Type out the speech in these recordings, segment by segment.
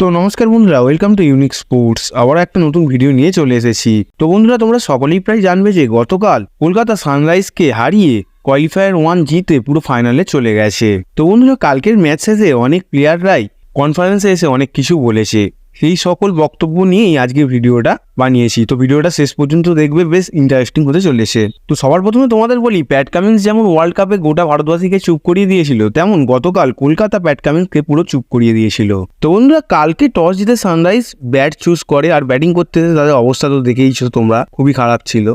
তো নমস্কার বন্ধুরা ওয়েলকাম টু ইউনিক স্পোর্টস আবার একটা নতুন ভিডিও নিয়ে চলে এসেছি। তো বন্ধুরা, তোমরা সকলেই প্রায় জানবে যে গতকাল কলকাতা সানরাইজকে হারিয়ে কোয়ালিফায়ার ওয়ান জিতে পুরো ফাইনালে চলে গেছে। তো বন্ধুরা, কালকের ম্যাচ শেষে অনেক প্লেয়াররাই কনফারেন্সে এসে অনেক কিছু বলেছে। সেই সকল বক্তব্য নিয়েই আজকে ভিডিওটা বানিয়েছি। তো ভিডিওটা শেষ পর্যন্ত দেখবে, বেশ ইন্টারেস্টিং হতে চলেছে। তো সবার প্রথমে তোমাদের বলি প্যাট কামিন্স যেমন ওয়ার্ল্ড কাপে গোটা ভারতবাসীকে চুপ করিয়ে দিয়েছিল, তেমন গতকাল কলকাতা প্যাট কামিন্সকে পুরো চুপ করিয়ে দিয়েছিল। তো বন্ধুরা, কালকে টস জিতে সানরাইজ ব্যাট চুজ করে আর ব্যাটিং করতে তাদের অবস্থা তো দেখেইছো তোমরা, খুবই খারাপ ছিল।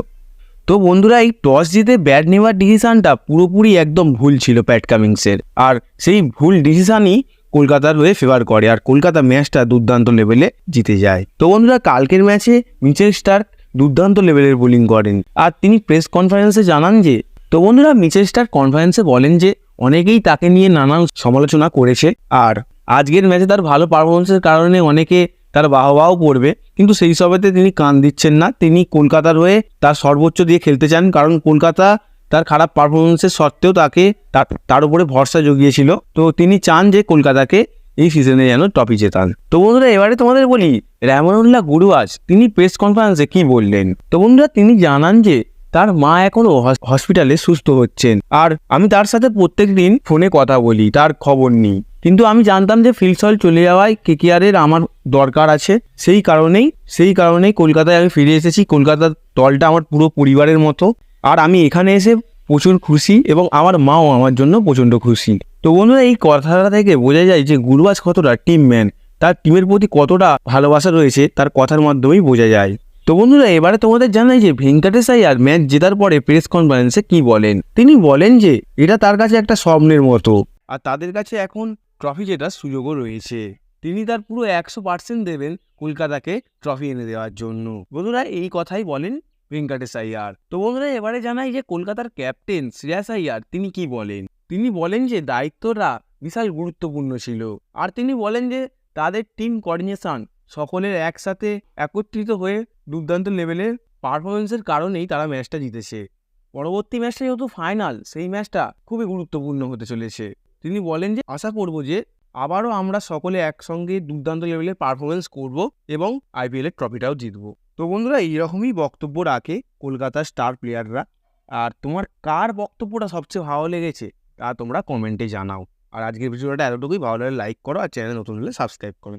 তো বন্ধুরা, এই টস জিতে ব্যাট নেওয়ার ডিসিশনটা পুরোপুরি একদম ভুল ছিল প্যাট কামিংসের আর সেই ভুল ডিসিশনই কলকাতার হয়ে ফেভার করে আর কলকাতা ম্যাচটা দুর্দান্ত লেভেলে জিতে যায়। তো বন্ধুরা, কালকের ম্যাচে মিচেল স্টার্ক দুর্দান্ত লেভেলের বোলিং করেন। আর তিনি প্রেস কনফারেন্সে জানান যে, তো বন্ধুরা মিচেল স্টার্ক কনফারেন্সে বলেন যে, অনেকেই তাকে নিয়ে নানান সমালোচনা করেছে আর আজকের ম্যাচে তার ভালো পারফরমেন্সের কারণে অনেকে তার বাহবাও পড়বে কিন্তু সেই সবেতে তিনি কান দিচ্ছেন না। তিনি কলকাতার হয়ে তার সর্বোচ্চ দিয়ে খেলতে চান কারণ কলকাতা তার খারাপ পারফরমেন্সের সত্ত্বেও তাকে তার- উপরে ভরসা জুগিয়েছিল। তো তিনি চান যে কলকাতাকে এই সিজনে যেন ট্রফি জেতান। তো বন্ধুরা, এবারে তোমাদের বলি রেমানুল্লাহ গুরুয়াজ তিনি প্রেস কনফারেন্সে কি বললেন? তো বন্ধুরা, তিনি জানান যে তার মা এখনও হসপিটালে সুস্থ হচ্ছেন। আর আমি তার সাথে প্রত্যেক দিন ফোনে কথা বলি, তার খবর নিই। কিন্তু আমি জানতাম যে ফিলসল চলে যাওয়ায় কে কেকেআরের আমার দরকার আছে। সেই কারণেই সেই কারণেই কলকাতায় আমি ফিরে এসেছি। কলকাতার দলটা আমার পুরো পরিবারের মতো। আর আমি এখানে এসে প্রচুর খুশি এবং আমার মাও আমার জন্য প্রচণ্ড খুশি। তো বন্ধুরা, এই কথাটা থেকে বোঝা যায় যে গুরুবাজ কতটা টিম ম্যান তার টিমের প্রতি কতটা ভালোবাসা রয়েছে, তার কথার মাধ্যমেই বোঝা যায়। তো বন্ধুরা, এবারে তোমাদের জানাই যে ভেঙ্কটেশ আইয়ার ম্যাচ জেতার পরে প্রেস কনফারেন্সে কি বলেন? তিনি বলেন যে, এটা তার কাছে একটা স্বপ্নের মতো। আর তাদের কাছে এখন ট্রফি জেতার সুযোগও রয়েছে। তিনি তার পুরো একশো পার্সেন্ট দেবেন কলকাতাকে ট্রফি এনে দেওয়ার জন্য। বন্ধুরা, এই কথাই বলেন ভেঙ্কটেশ আইয়ার তো বন্ধুরা, এবারে জানাই যে কলকাতার ক্যাপ্টেন শ্রেয়াস আইয়ার তিনি কি বলেন? তিনি বলেন যে দায়িত্বটা বিশাল গুরুত্বপূর্ণ ছিল। আর তিনি বলেন যে তাদের টিম কোঅর্ডিনেশন সকলের একসাথে একত্রিত হয়ে দুর্দান্ত লেভেলের পারফরমেন্সের কারণেই তারা ম্যাচটা জিতেছে। পরবর্তী ম্যাচটা যেহেতু ফাইনাল সেই ম্যাচটা খুবই গুরুত্বপূর্ণ হতে চলেছে। তিনি বলেন যে, আশা করব যে আবারও আমরা সকলে একসঙ্গে দুর্দান্ত লেভেলের পারফরমেন্স করব এবং আইপিএলের ট্রফিটাও জিতবো। তো বন্ধুরা এইরকমই বক্তব্য রাখে কলকাতার স্টার প্লেয়াররা আর তোমার কার বক্তব্যটা সবচেয়ে ভালো লেগেছে তা তোমরা কমেন্টে জানাও। আর আজকের ভিডিওটা এতটুকুই। ভালো লাগে লাইক করো আর চ্যানেল নতুন হলে সাবস্ক্রাইব করে